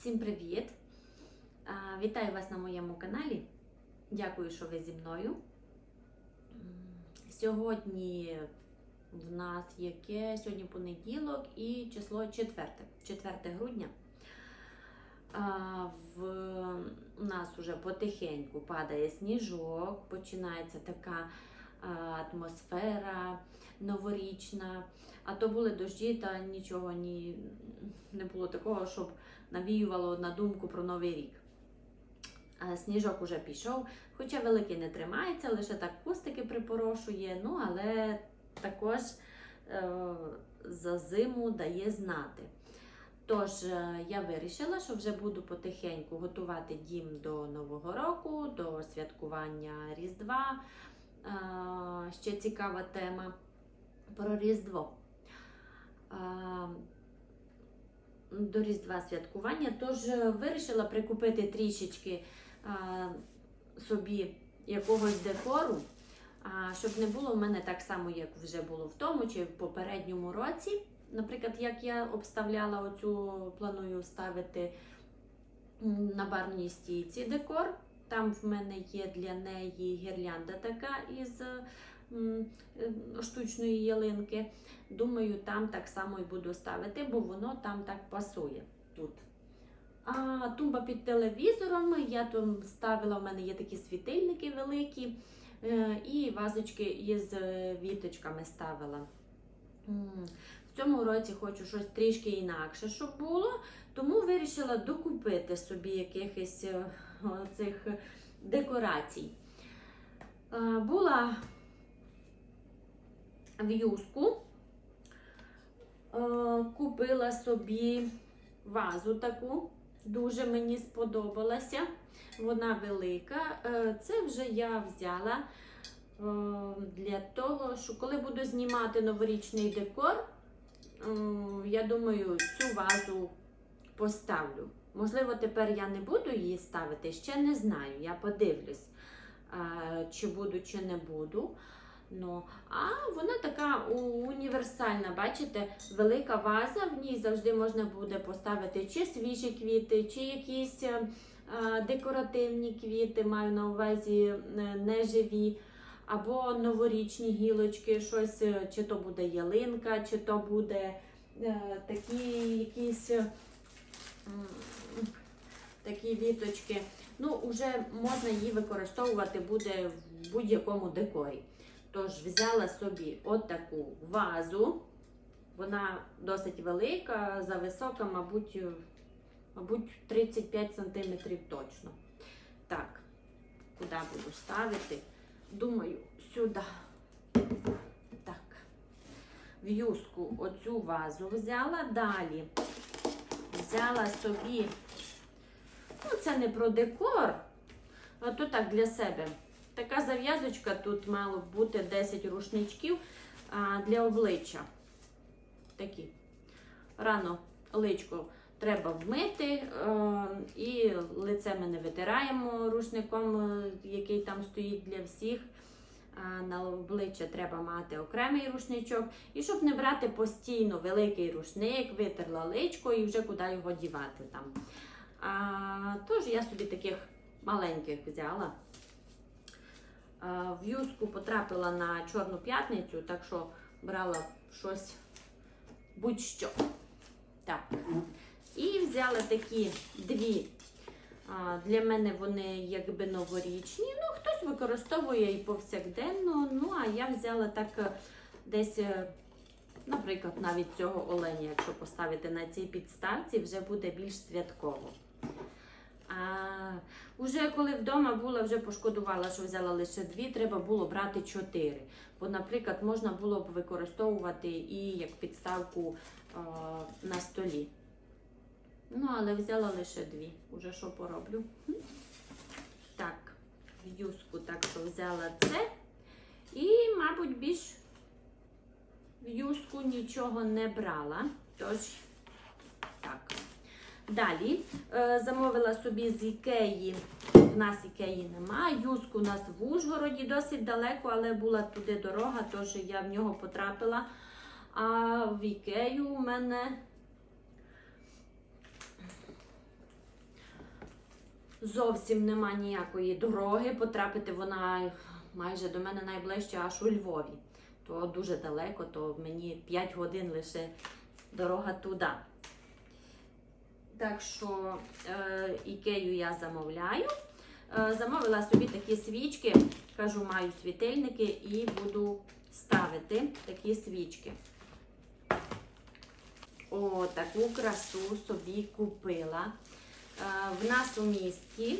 Всім привіт! Вітаю вас на моєму каналі. Дякую, що ви зі мною. Сьогодні в нас яке? Сьогодні понеділок і число 4, 4 грудня. В, у нас вже потихеньку падає сніжок, починається така атмосфера новорічна. А то були дожді, та нічого ні, не було такого, щоб навіювало на думку про новий рік. Сніжок уже пішов, хоча великий не тримається, лише так кустики припорошує, ну але також е, за зиму дає знати. Тож е, я вирішила, що вже буду потихеньку готувати дім до Нового року, до святкування Різдва. Е, ще цікава тема про Різдво. Е, до Різдва святкування, тож е, вирішила прикупити трішечки а, собі якогось декору, а, щоб не було в мене так само, як вже було в тому чи в попередньому році. Наприклад, як я обставляла оцю, планую ставити на барній стійці декор. Там в мене є для неї гірлянда така із штучної ялинки. Думаю, там так само і буду ставити, бо воно там так пасує тут. А тумба під телевізором я там ставила, в мене є такі світильники великі, е, і вазочки із е, віточками ставила. В цьому році хочу щось трішки інакше, щоб було, тому вирішила докупити собі якихось е, цих декорацій. Е, Була в юску. Е, Купила собі вазу таку, дуже мені сподобалася. Вона велика. Е, Це вже я взяла е, для того, що коли буду знімати новорічний декор, я думаю, цю вазу поставлю. Можливо, тепер я не буду її ставити, ще не знаю. Я подивлюсь, чи буду, чи не буду. Ну, а вона така універсальна, бачите, велика ваза, в ній завжди можна буде поставити чи свіжі квіти, чи якісь е, декоративні квіти, маю на увазі е, неживі, або новорічні гілочки, щось, е, чи то буде ялинка, чи то буде такі якісь такі віточки. Ну, вже можна її використовувати буде в будь-якому декорі. Тож взяла собі отаку вазу. Вона досить велика, зависока, мабуть, е, мабуть, 35 см точно. Так, куди буду ставити? Думаю, сюди. Так. В оцю вазу взяла. Далі взяла собі, ну, це не про декор, а то так для себе. Така зав'язочка, тут мало бути 10 рушничків для обличчя. Такі. Рано личко треба вмити, е, і лице ми не витираємо рушником, е, який там стоїть для всіх. На обличчя треба мати окремий рушничок. І щоб не брати постійно великий рушник, витерла личко і вже куди його дівати там. А, тож я собі таких маленьких взяла. В юску потрапила на Чорну п'ятницю, так що брала щось будь-що. Так. І взяла такі дві. Для мене вони якби новорічні. Ну, хтось використовує і повсякденно. Ну, а я взяла так е, десь, е, наприклад, навіть цього оленя, якщо поставити на цій підставці, вже буде більш святково. А уже коли вдома була, вже пошкодувала, що взяла лише дві, треба було брати чотири. Бо, наприклад, можна було б використовувати і як підставку а, на столі. Ну, але взяла лише дві. Уже що пороблю? Так, в юску так що взяла це. І, мабуть, більш в юску нічого не брала. Тож, так. Далі е, замовила собі з Ікеї. В нас Ікеї нема. Юску у нас в Ужгороді досить далеко, але була туди дорога, тож я в нього потрапила. А в Ікею у мене зовсім нема ніякої дороги. Потрапити вона майже до мене найближче аж у Львові. То дуже далеко, то мені 5 годин лише дорога туди. Так що е, ікею я замовляю. Е, замовила собі такі свічки, кажу, маю світильники і буду ставити такі свічки. О, таку красу собі купила. Е, в нас у місті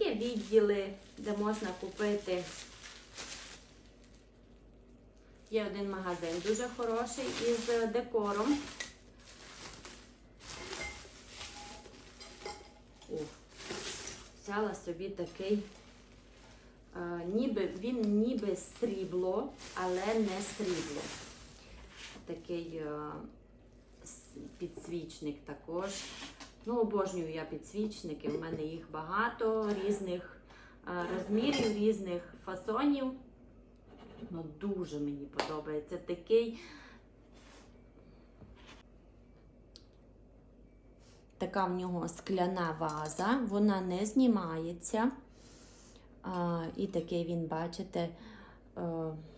є відділи, де можна купити. Є один магазин дуже хороший із декором. О, взяла собі такий, е, ніби, він ніби срібло, але не срібло. Такий е, підсвічник також. Ну, обожнюю я підсвічники, в мене їх багато, різних е, розмірів, різних фасонів. Ну, дуже мені подобається такий. Така в нього скляна ваза, вона не знімається. І такий він, бачите, е,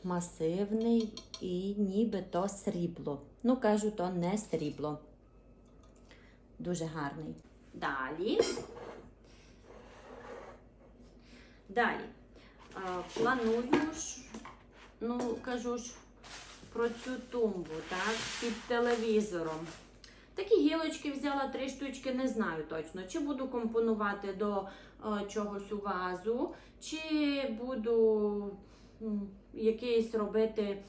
масивний і нібито срібло. Ну, кажу, то не срібло. Дуже гарний. Далі. Далі. Планую ну, кажу ж про цю тумбу, так, під телевізором. Такі гілочки взяла три штучки, не знаю точно. Чи буду компонувати до е, чогось у вазу, чи буду якийсь робити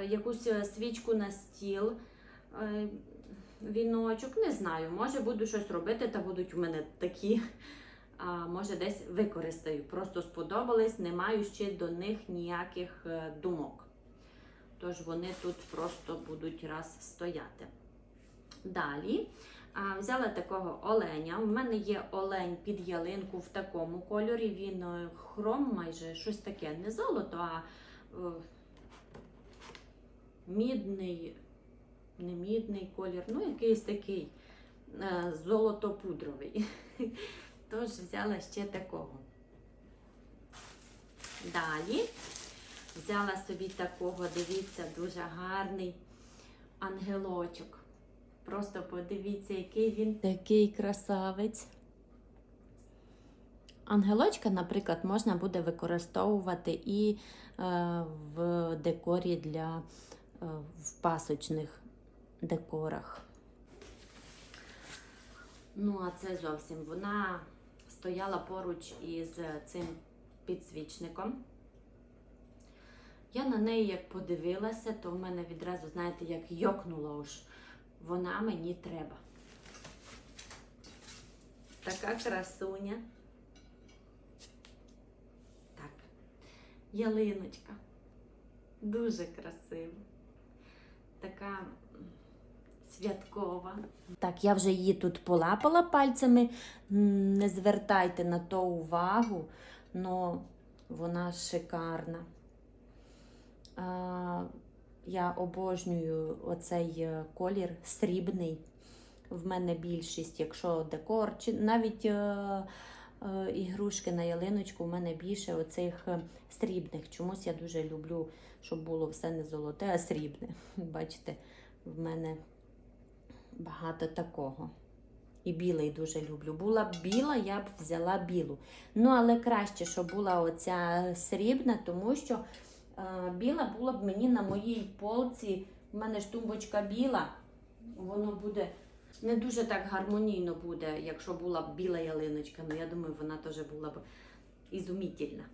е, якусь е, свічку на стіл, віночок, не знаю. Може буду щось робити, та будуть у мене такі. А може десь використаю. Просто сподобались, не маю ще до них ніяких думок. Тож вони тут просто будуть раз стояти. Далі взяла такого оленя. У мене є олень під ялинку в такому кольорі. Він е, хром майже щось таке, не золото, а е, мідний, не мідний колір, ну якийсь такий е, золотопудровий. Тож взяла ще такого. Далі взяла собі такого, дивіться, дуже гарний ангелочок. Просто подивіться, який він такий красавець. Ангелочка, наприклад, можна буде використовувати і е, в декорі для е, в пасочних декорах. Ну, а це зовсім вона стояла поруч із цим підсвічником. Я на неї як подивилася, то в мене відразу, знаєте, як йокнуло уж. Вона мені треба. Така красуня. Так, ялиночка. Дуже красива. Така святкова. Так, я вже її тут полапала пальцями. Не звертайте на то увагу, але вона шикарна. Я обожнюю оцей е, колір срібний. В мене більшість, якщо декор, чи навіть е, е, ігрушки на ялиночку, в мене більше оцих е, срібних. Чомусь я дуже люблю, щоб було все не золоте, а срібне. Бачите, в мене багато такого. І білий дуже люблю. Була б біла, я б взяла білу. Ну, але краще, щоб була оця срібна, тому що біла була б мені на моїй полці. У мене ж тумбочка біла, воно буде не дуже так гармонійно буде, якщо була б біла ялиночка. Ну, я думаю, вона теж була б ізумітельна.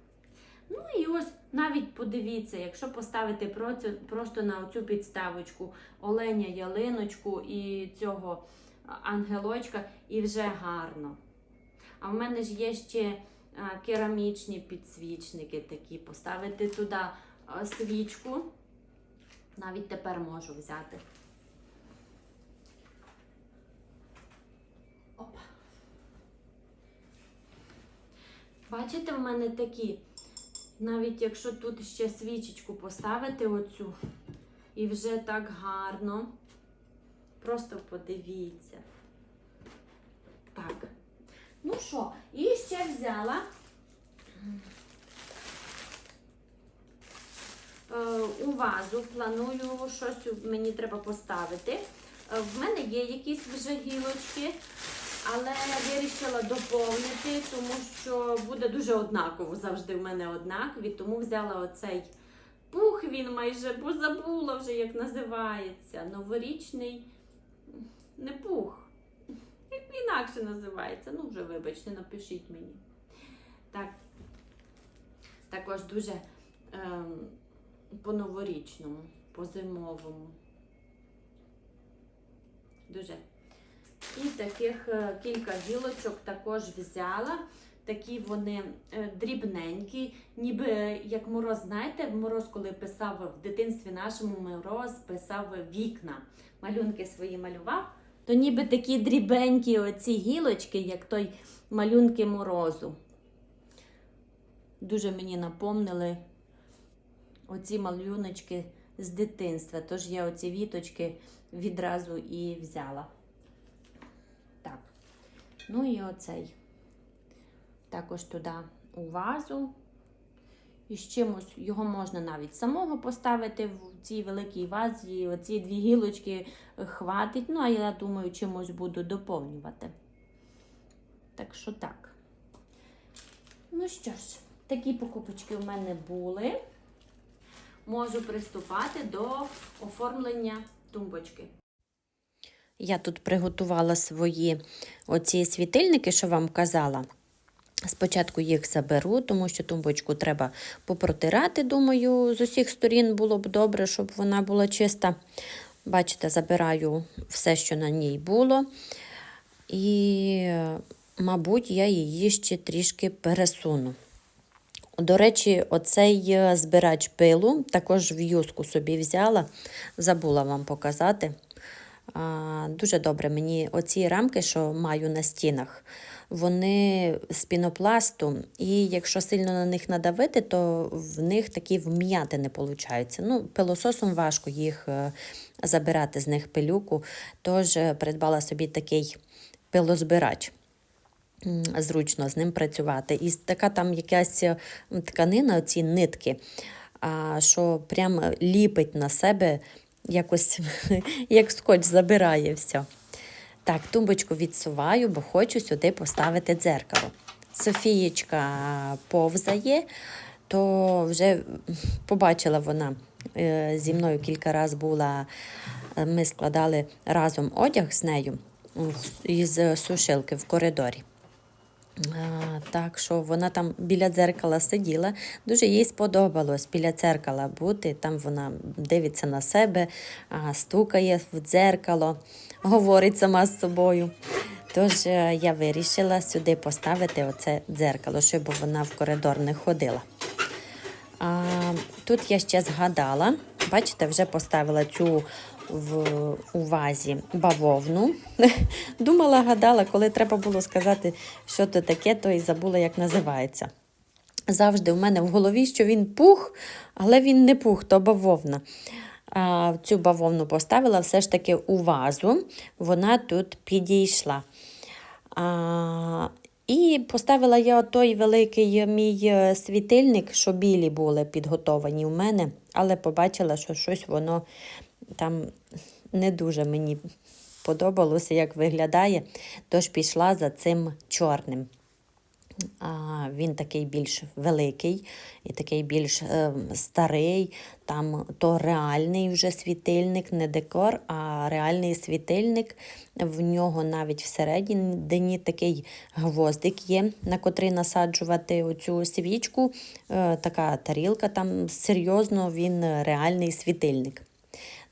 Ну і ось навіть подивіться, якщо поставити просто на оцю підставочку оленя, ялиночку і цього ангелочка, і вже гарно. А в мене ж є ще керамічні підсвічники такі. Поставити туди свічку. Навіть тепер можу взяти. Опа. Бачите, в мене такі. Навіть якщо тут ще свічечку поставити оцю, і вже так гарно. Просто подивіться. Так. Ну Ну що, і ще взяла е, у вазу, планую щось мені треба поставити. Е, В мене є якісь вже гілочки, але я вирішила доповнити, тому що буде дуже однаково. Завжди в мене однакові, тому взяла оцей пух, він майже позабула вже, як називається. Новорічний не пух. Інакше називається. Ну, вже вибачте, напишіть мені. Так. Також дуже ем, по-новорічному, по-зимовому. Дуже. І таких е, кілька гілочок також взяла. Такі вони е, дрібненькі, ніби як мороз, знаєте, мороз, коли писав в дитинстві нашому мороз, писав вікна, малюнки свої малював, то ніби такі дрібенькі оці гілочки, як той малюнки морозу. Дуже мені напомнили оці малюночки з дитинства. Тож я оці віточки відразу і взяла. Так. Ну і оцей. Також туди у вазу. І з чимось його можна навіть самого поставити в цій великій вазі. Оці дві гілочки хватить. Ну, а я думаю, чимось буду доповнювати. Так що так. Ну що ж, такі покупочки в мене були. Можу приступати до оформлення тумбочки. Я тут приготувала свої оці світильники, що вам казала. Спочатку їх заберу, тому що тумбочку треба попротирати. Думаю, з усіх сторін було б добре, щоб вона була чиста. Бачите, забираю все, що на ній було. І, мабуть, я її ще трішки пересуну. До речі, оцей е, збирач пилу також в юску собі взяла, забула вам показати. Дуже добре мені оці рамки, що маю на стінах, вони з пінопласту, і якщо сильно на них надавити, то в них такі вм'ятини получаються. Ну, пилососом важко їх е, забирати з них пилюку, тож е, придбала собі такий пилозбирач. Зручно з ним працювати. І така там якась е, тканина, оці нитки, що прям ліпить на себе якось як скотч забирає все. Так, тумбочку відсуваю, бо хочу сюди поставити дзеркало. Софієчка повзає, то вже побачила вона е, зі мною кілька разів була. е, Ми складали разом одяг з нею із сушилки в коридорі. Так що вона там біля дзеркала сиділа, дуже їй сподобалось біля дзеркала бути. Там вона дивиться на себе, стукає в дзеркало, говорить сама з собою. Тож е, я вирішила сюди поставити оце дзеркало, щоб вона в коридор не ходила. А, тут я ще згадала, бачите, вже поставила цю в у вазі бавовну. Думала, гадала, коли треба було сказати, що то таке, то і забула, як називається. Завжди в мене в голові, що він пух, але він не пух, то бавовна. А, цю бавовну поставила все ж таки у вазу, вона тут підійшла. А, і поставила я той великий мій е, світильник, що білі були підготовані у мене, але побачила, що щось воно там не дуже мені подобалося, як виглядає, тож пішла за цим чорним. А, він такий більш великий і такий більш е, старий. Там то реальний вже світильник, не декор, а реальний світильник. В нього навіть всередині такий гвоздик є, на котрий насаджувати оцю свічку. Е, така тарілка, там серйозно він реальний світильник.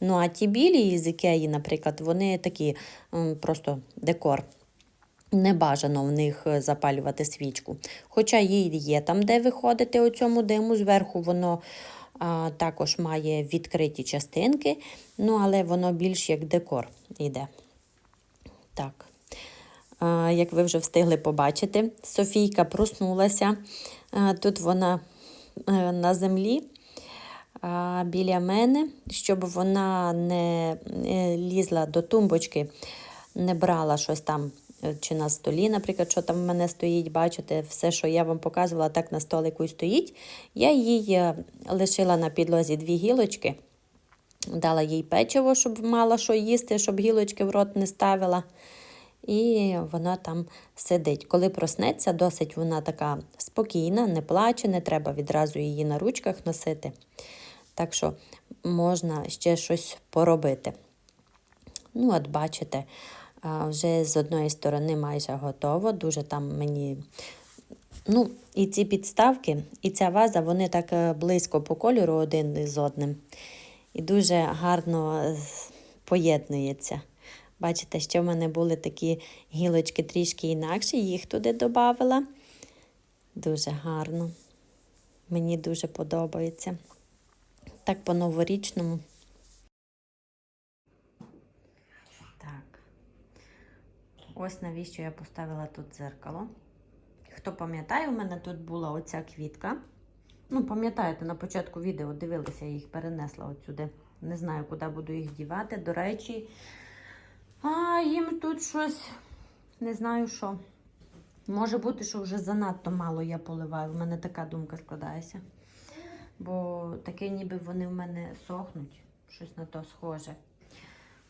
Ну, а ті білі з Ікеї, наприклад, вони такі просто декор. Не бажано в них е, запалювати свічку. Хоча їй є там, де виходити у цьому диму, зверху воно а, також має відкриті частинки, ну, але воно більш як декор йде. Так. А, як ви вже встигли побачити, Софійка проснулася. А, тут вона е, на землі а, біля мене, щоб вона не лізла до тумбочки, не брала щось там е, чи на столі, наприклад, що там в мене стоїть, бачите, все, що я вам показувала, так на столику й стоїть. Я їй е, лишила на підлозі дві гілочки, дала їй печиво, щоб мала що їсти, щоб гілочки в рот не ставила. І вона там сидить. Коли проснеться, досить вона така спокійна, не плаче, не треба відразу її на ручках носити. Так що можна ще щось поробити. Ну, от бачите, вже з одної сторони майже готово. Дуже там мені. Ну, і ці підставки, і ця ваза, вони так е, близько по кольору один з одним. І дуже гарно е, поєднується. Бачите, ще в мене були такі гілочки трішки інакші, їх туди додавала. Дуже гарно. Мені дуже подобається. Так по-новорічному. Так. Ось навіщо я поставила тут дзеркало. Хто пам'ятає, у мене тут була оця квітка. Ну, пам'ятаєте, на початку відео дивилися, я їх перенесла от сюди. Не знаю, куди буду їх дівати. До речі, а їм тут щось не знаю що. Може бути, що вже занадто мало я поливаю. У мене така думка складається. Бо таке, ніби вони в мене сохнуть, щось на то схоже.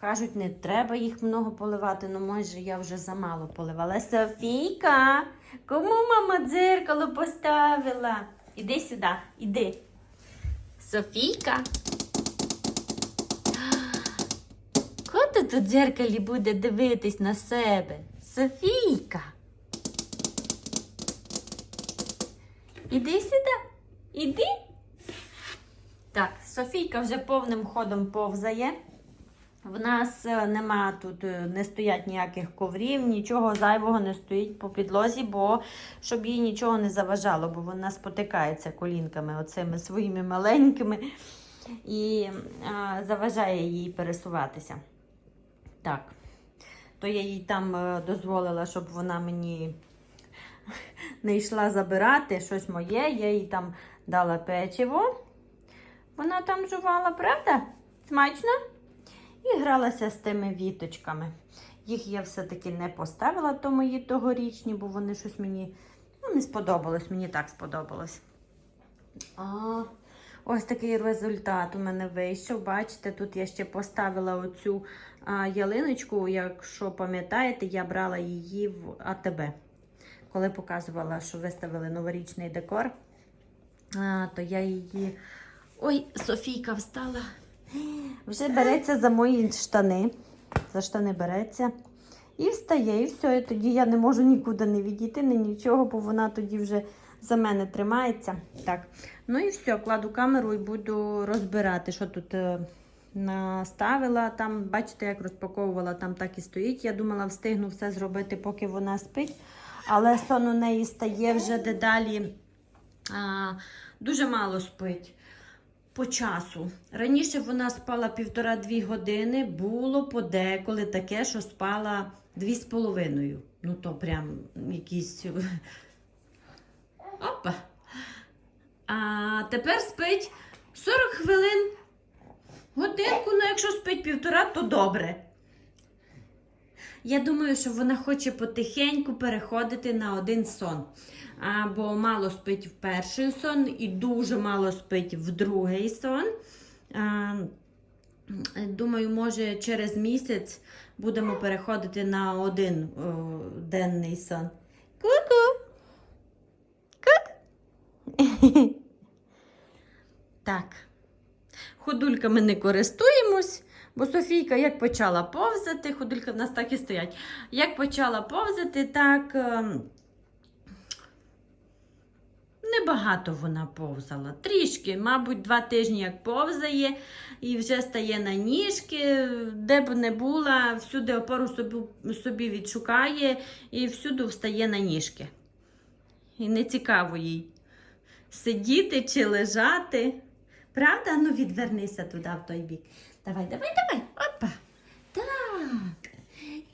Кажуть, не треба їх много поливати, але може я вже замало поливала. Софійка, кому мама дзеркало поставила? Іди сюди, іди. Софійка. Хто тут дзеркалі буде дивитись на себе? Софійка. Іди сюди. Іди. Так, Софійка вже повним ходом повзає. В нас е, нема тут, е, не стоять ніяких коврів, нічого зайвого не стоїть по підлозі, бо щоб їй нічого не заважало, бо вона спотикається колінками оцими своїми маленькими і а, заважає їй пересуватися. Так, то я їй там е, дозволила, щоб вона мені не йшла забирати щось моє. Я їй там дала печиво. Вона там жувала, правда? Смачно? І гралася з тими віточками. Їх я все-таки не поставила, то мої тогорічні, бо вони щось мені ну, не сподобалось, мені так сподобалось. А, ось такий результат у мене вийшов. Бачите, тут я ще поставила оцю а, ялиночку. Якщо пам'ятаєте, я брала її в АТБ. Коли показувала, що виставили новорічний декор, а, то я її. Ой, Софійка встала. Вже береться за мої штани. За штани береться. І встає, і все. І тоді я не можу нікуди не відійти, ні нічого, бо вона тоді вже за мене тримається. Так. Ну і все, кладу камеру і буду розбирати, що тут е, наставила. Там, бачите, як розпаковувала, там так і стоїть. Я думала, встигну все зробити, поки вона спить. Але сон у неї стає вже дедалі а, дуже мало спить по часу. Раніше вона спала півтора-дві години, було подеколи таке, що спала дві з половиною. Ну, то прям якісь. Опа. А тепер спить 40 хвилин. Годинку, ну якщо спить півтора, то добре. Я думаю, що вона хоче потихеньку переходити на один сон. А, бо мало спить в перший сон і дуже мало спить в другий сон. Думаю, може через місяць будемо переходити на один о, денний сон. Ку-ку! Ку! Так. Ходульками не користуємось, бо Софійка як почала повзати, ходулька в нас так і стоять. Як почала повзати, так ем, небагато вона повзала. Трішки, мабуть, два тижні як повзає і вже стає на ніжки, де б не була, всюди опору собі, відшукає і всюди встає на ніжки. І не цікаво їй сидіти чи лежати. Правда? Ну відвернися туди в той бік. Давай, давай, давай. Опа. Так.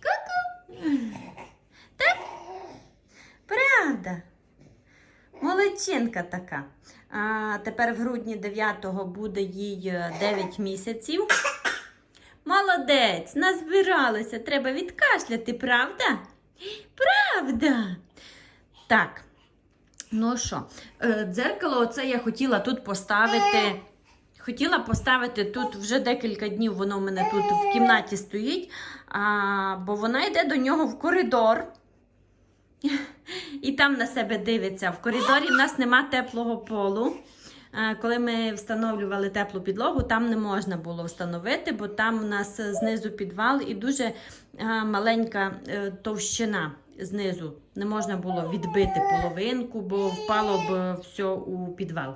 Ку-ку. Так? Правда. Молодчинка така. А, тепер в грудні 9-го буде їй е, 9 місяців. Молодець, назбиралася. Треба відкашляти, правда? Правда? Так. Ну що, е, дзеркало оце я хотіла тут поставити. Хотіла поставити тут вже декілька днів, воно в мене тут в кімнаті стоїть, а, бо вона йде до нього в коридор. І там на себе дивиться. В коридорі в нас нема теплого полу. Е, Коли ми встановлювали теплу підлогу, там не можна було встановити, бо там у нас знизу підвал і дуже е, маленька е, товщина знизу. Не можна було відбити половинку, бо впало б все у підвал.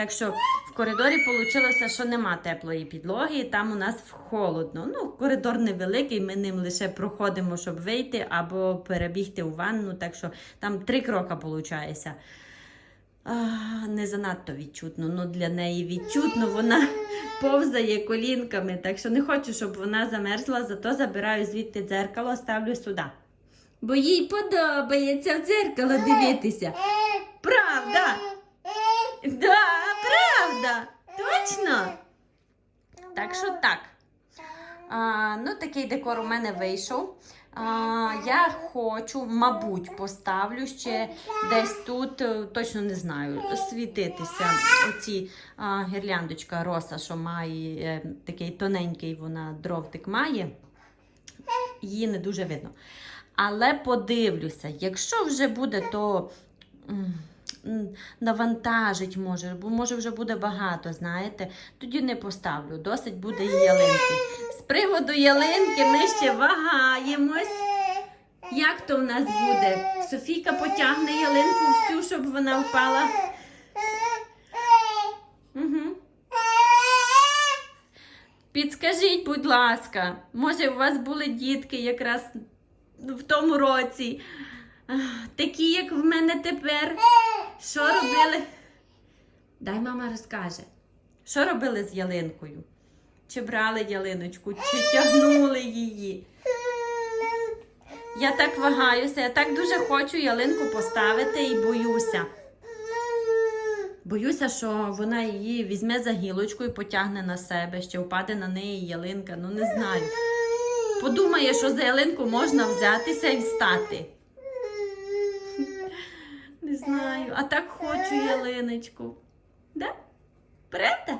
Так що в коридорі вийшло, що нема теплої підлоги, і там у нас холодно. Ну, коридор невеликий, ми ним лише проходимо, щоб вийти або перебігти у ванну. Так що там три кроки виходить. А, не занадто відчутно. Ну для неї відчутно, вона повзає колінками, так що не хочу, щоб вона замерзла, зато забираю звідти дзеркало, ставлю сюди. Бо їй подобається в дзеркало дивитися. Правда? Да, правда. Точно? Так що так. А, ну, такий декор у мене вийшов. А, я хочу, мабуть, поставлю ще десь тут, е, точно не знаю, світитися. Оці а, гірляндочка роса, що має е, такий тоненький вона дротик має. Її не дуже видно. Але подивлюся, якщо вже буде, то навантажить може, бо може вже буде багато, знаєте, тоді не поставлю. Досить буде ялинки. З приводу ялинки ми ще вагаємось. Як то в нас буде? Софійка потягне ялинку всю, щоб вона впала. Угу. Підскажіть, будь ласка, може у вас були дітки якраз в тому році, такі, як в мене тепер. Що робили? Дай мама розкаже. Що робили з ялинкою? Чи брали ялиночку, чи тягнули її? Я так вагаюся, я так дуже хочу ялинку поставити і боюся. Боюся, що вона її візьме за гілочку і потягне на себе, ще впаде на неї ялинка, ну не знаю. Подумає, що за ялинку можна взятися і встати. Знаю, а так хочу ялиночку. Да? Правда?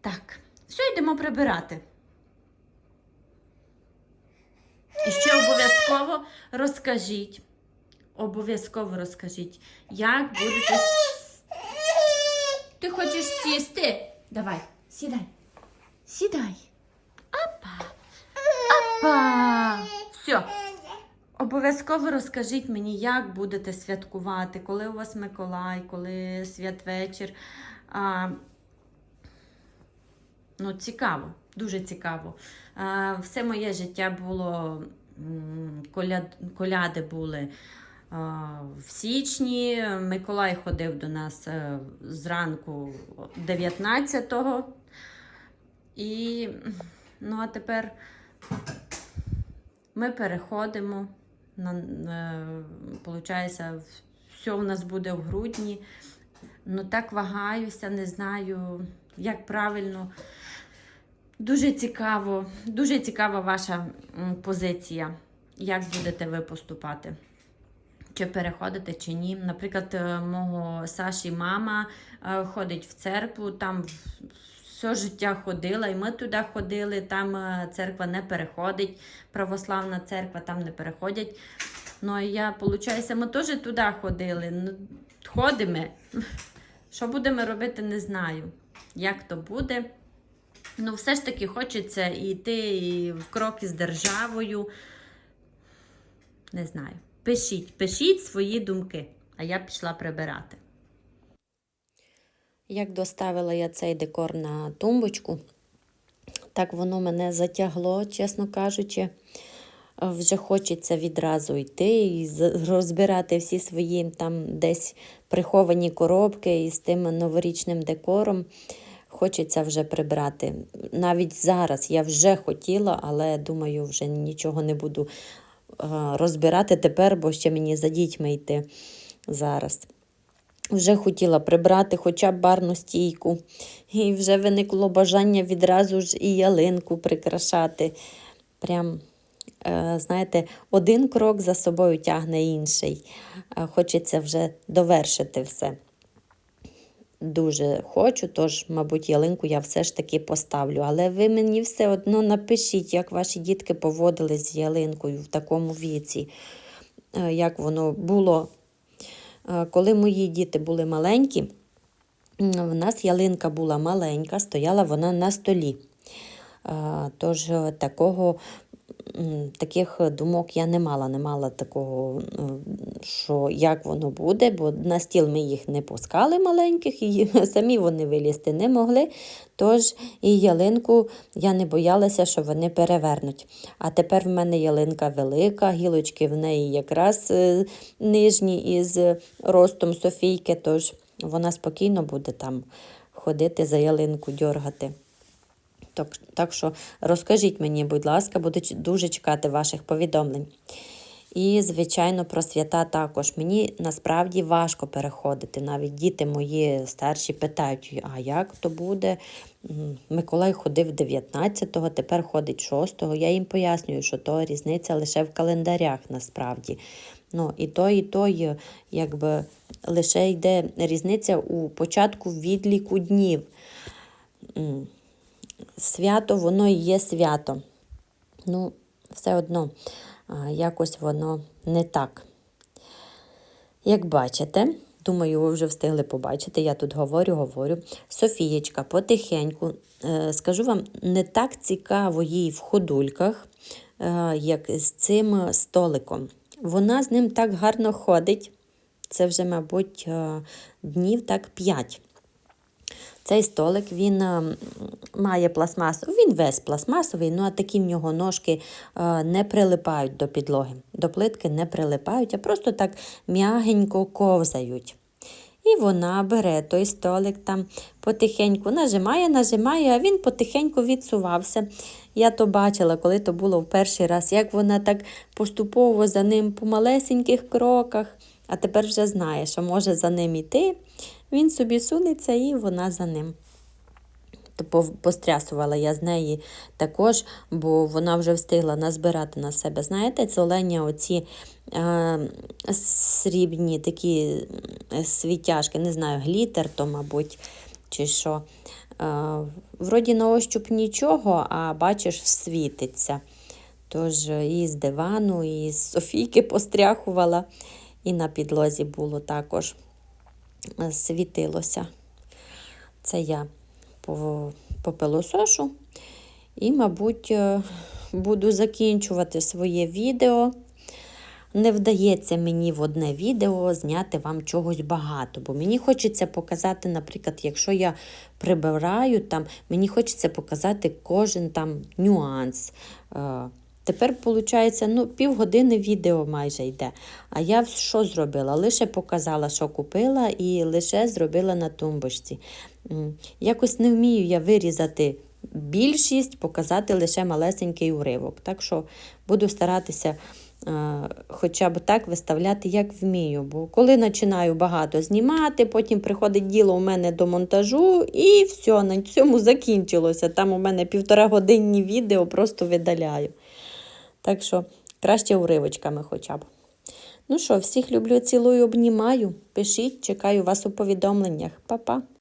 Так, все, йдемо прибирати. І ще обов'язково розкажіть. Обов'язково розкажіть, як будете. Ти хочеш сісти? Давай, сідай. Сідай. Апа. Апа. Все. Обов'язково розкажіть мені, як будете святкувати, коли у вас Миколай, коли святвечір. А, ну, цікаво, дуже цікаво. А, все моє життя було, м, коляд, коляди були а, в січні. Миколай ходив до нас е, зранку 19-го. І, ну, а тепер ми переходимо. Е, получається, все у нас буде в грудні. Ну так вагаюся, не знаю, як правильно. Дуже цікаво, дуже цікава ваша позиція. Як будете ви поступати? Чи переходите, чи ні. Наприклад, е, мого Саші мама е, ходить в церкву, там все життя ходила, і ми туди ходили, там е, церква не переходить, православна церква там не переходять. Ну, і я, виходить, ми теж туди ходили. Ну, ходимо. Що будемо робити, не знаю. Як то буде. Ну, все ж таки хочеться йти і в кроки з державою. Не знаю. Пишіть, пишіть свої думки, а я пішла прибирати. Як доставила я цей декор на тумбочку, так воно мене затягло, чесно кажучи. Вже хочеться відразу йти і розбирати всі свої там десь приховані коробки із тим новорічним декором. Хочеться вже прибрати. Навіть зараз я вже хотіла, але думаю, вже нічого не буду е, розбирати тепер, бо ще мені за дітьми йти зараз. Вже хотіла прибрати хоча б барну стійку, і вже виникло бажання відразу ж і ялинку прикрашати. Прям е, знаєте, один крок за собою тягне інший. Хочеться вже довершити все. Дуже хочу, тож, мабуть, ялинку я все ж таки поставлю. Але ви мені все одно напишіть, як ваші дітки поводились з ялинкою в такому віці, Е, як воно було. Коли мої діти були маленькі, в нас ялинка була маленька, стояла вона на столі. Тож е, такого, таких думок я не мала, не мала такого, що як воно буде, бо на стіл ми їх не пускали маленьких, і самі вони вилізти не могли. Тож і ялинку я не боялася, що вони перевернуть. А тепер в мене ялинка велика, гілочки в неї якраз е, нижні із ростом Софійки, тож вона спокійно буде там ходити за ялинку, дьоргати. Так, що розкажіть мені, будь ласка, буду дуже чекати ваших повідомлень. І, звичайно, про свята також. Мені насправді важко переходити. Навіть діти мої старші питають, а як то буде? Миколай ходив 19-го, тепер ходить 6-го. Я їм пояснюю, що то різниця лише в календарях насправді. Ну, і то, і то якби лише йде різниця у початку відліку днів. Свято, воно і є свято. Ну, все одно, якось воно не так. Як бачите, думаю, ви вже встигли побачити, я тут говорю, говорю. Софієчка потихеньку, е, скажу вам, не так цікаво їй в ходульках, е, як з цим столиком. Вона з ним так гарно ходить. Це вже, мабуть, е, днів так п'ять. Цей столик він е, має пластмасу, він весь пластмасовий, ну а такі в нього ножки е, не прилипають до підлоги, до плитки не прилипають, а просто так м'ягенько ковзають. І вона бере той столик там потихеньку нажимає, нажимає, а він потихеньку відсувався. Я то бачила, коли то було в перший раз, як вона так поступово за ним по малесеньких кроках, а тепер вже знає, що може за ним іти. Він собі сунеться і вона за ним. Пострясувала я з неї також, бо вона вже встигла назбирати на себе. Знаєте, це оленя оці е, срібні такі е, світяшки, не знаю, глітер то, мабуть, чи що. Е, вроді на ощуп нічого, а бачиш, світиться. Тож і з дивану, і з Софійки постряхувала, і на підлозі було також е, світилося. Це я по- попилосошу. І, мабуть, е, буду закінчувати своє відео. Не вдається мені в одне відео зняти вам чогось багато, бо мені хочеться показати, наприклад, якщо я прибираю, там, мені хочеться показати кожен там нюанс. Тепер, виходить, ну, півгодини відео майже йде. А я що зробила? Лише показала, що купила, і лише зробила на тумбочці. Якось не вмію я вирізати більшість, показати лише малесенький уривок. Так що буду старатися е, хоча б так виставляти, як вмію. Бо коли починаю багато знімати, потім приходить діло у мене до монтажу, і все, на цьому закінчилося. Там у мене півтора годинні відео просто видаляю. Так що краще уривочками хоча б. Ну що, всіх люблю, цілую, обнімаю. Пишіть, чекаю вас у повідомленнях. Па-па!